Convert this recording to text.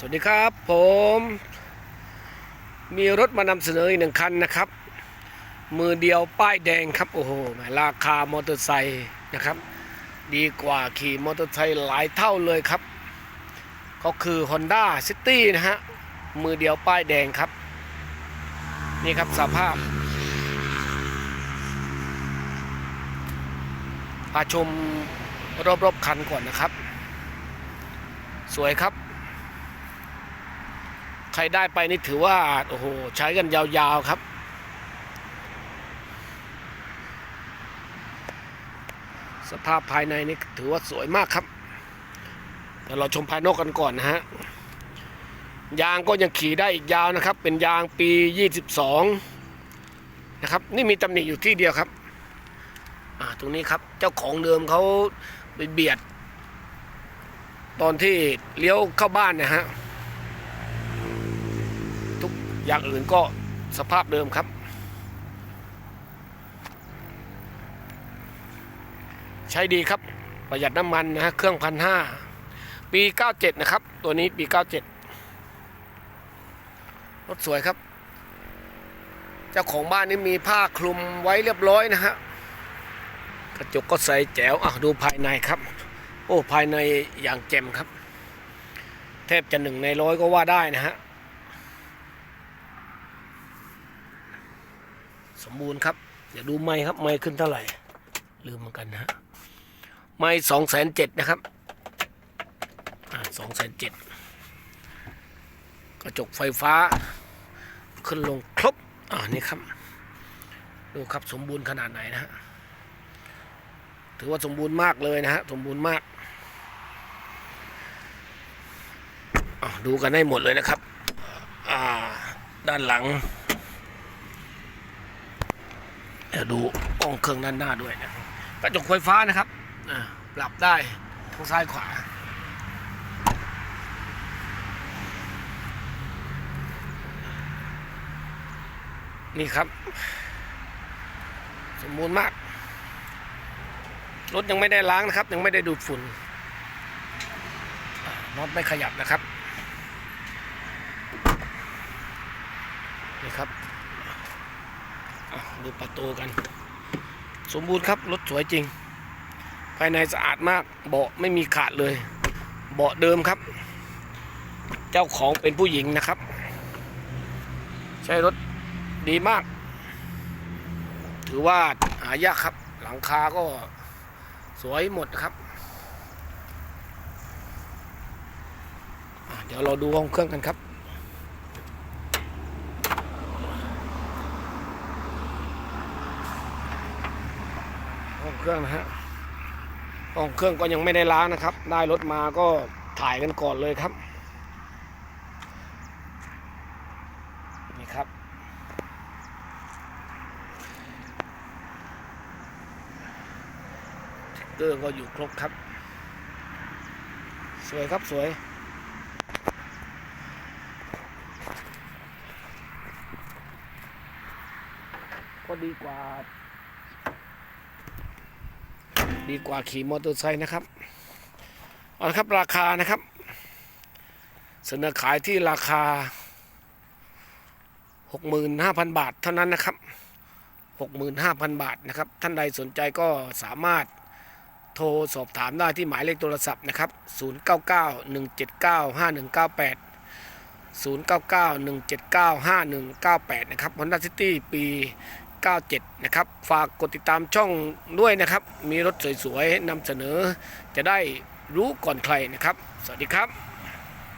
สวัสดีครับผมมีรถมานำเสนออีกหนึ่งคันนะครับ มือเดียวป้ายแดงครับ โอ้โหหมราคามอเตอร์ไซค์นะครับ ดีกว่าขี่มอเตอร์ไซค์หลายเท่าเลยครับ ก็คือ Honda City นะฮะ มือเดียวป้ายแดงครับ นี่ครับสภาพพาชมรอบๆคันก่อนนะครับ สวยครับ รได้ไปนี่ถือว่าโอ้โหใช้กันยาวๆครับสภาพภายในนี่ถือว่าสวยมากครับเดี๋ยวเราชมภายนอกกันก่อนนะฮะ ยางก็ยังขี่ได้อีกยาวนะครับ เป็นยางปี 22 นะครับ นี่มีตำหนิอยู่ที่เดียวครับ อ่า ตรงนี้ครับ เจ้าของเดิมเขาไปเบียด ตอนที่เลี้ยวเข้าบ้านนะฮะ อย่างอื่นก็สภาพเดิมครับ ใช้ดีครับประหยัดน้ำมันนะฮะเครื่องพันห้าปี 97 นะครับ ตัวนี้ปี 97 รถสวยครับ เจ้าของบ้านนี่มีผ้าคลุมไว้เรียบร้อยนะฮะกระจกก็ใสแจ๋วอะดูภายในครับ โอ้ ภายในอย่างแจ่มครับ แทบจะหนึ่งในร้อยก็ว่าได้นะฮะ สมบูรณ์ครับเดี๋ยวดูไม้ครับไม้ขึ้นเท่าไหร่ ลืมเหมือนกันนะฮะไม้สองแสนเจ็ดนะครับสองแสนเจ็ดกระจกไฟฟ้า ขึ้นลงครบอ่านี่ครับดูครับสมบูรณ์ขนาดไหนนะฮะถือว่าสมบูรณ์มากเลยนะฮะสมบูรณ์มากดูกันให้หมดเลยนะครับด้านหลัง เดี๋ยวดูกล้องเครื่องด้านหน้าด้วยนะกระจกไฟฟ้านะครับปรับได้ทั้งซ้ายขวานี่ครับ สมบูรณ์มาก รถยังไม่ได้ล้างนะครับ ยังไม่ได้ดูดฝุ่นน็อตไม่ขยับนะครับ นี่ครับ ดูประตูกัน สมบูรณ์ครับรถสวยจริง ภายในสะอาดมากเบาะไม่มีขาดเลย เบาะเดิมครับ เจ้าของเป็นผู้หญิงนะครับ ใช้รถดีมาก ถือว่าหายากครับ หลังคาก็สวยหมดนะครับเดี๋ยวเราดูห้องเครื่องกันครับ ห้องเค รื่องนะฮะห้องเครื่องก็ยังไม่ได้ล้างนะครับ ได้รถมาก็ถ่ายกันก่อนเลยครับ นี่ครับ เกอร์ก็อยู่ครบครับ สวยครับสวยก็ดีกว่า ดีกว่าขี่มอเตอร์ไซค์นะครับเอาละครับราคานะครับ เสนอขายที่ราคา 65,000 บาทเท่านั้นนะครับ 65,000 บาทนะครับ ท่านใดสนใจก็สามารถโทรสอบถามได้ที่หมายเลขโทรศัพท์นะครับ 0991795198 0991795198 นะครับ Honda City ปี 97 นะครับ ฝากกดติดตามช่องด้วยนะครับ มีรถสวยๆนำเสนอจะได้รู้ก่อนใครนะครับ สวัสดีครับ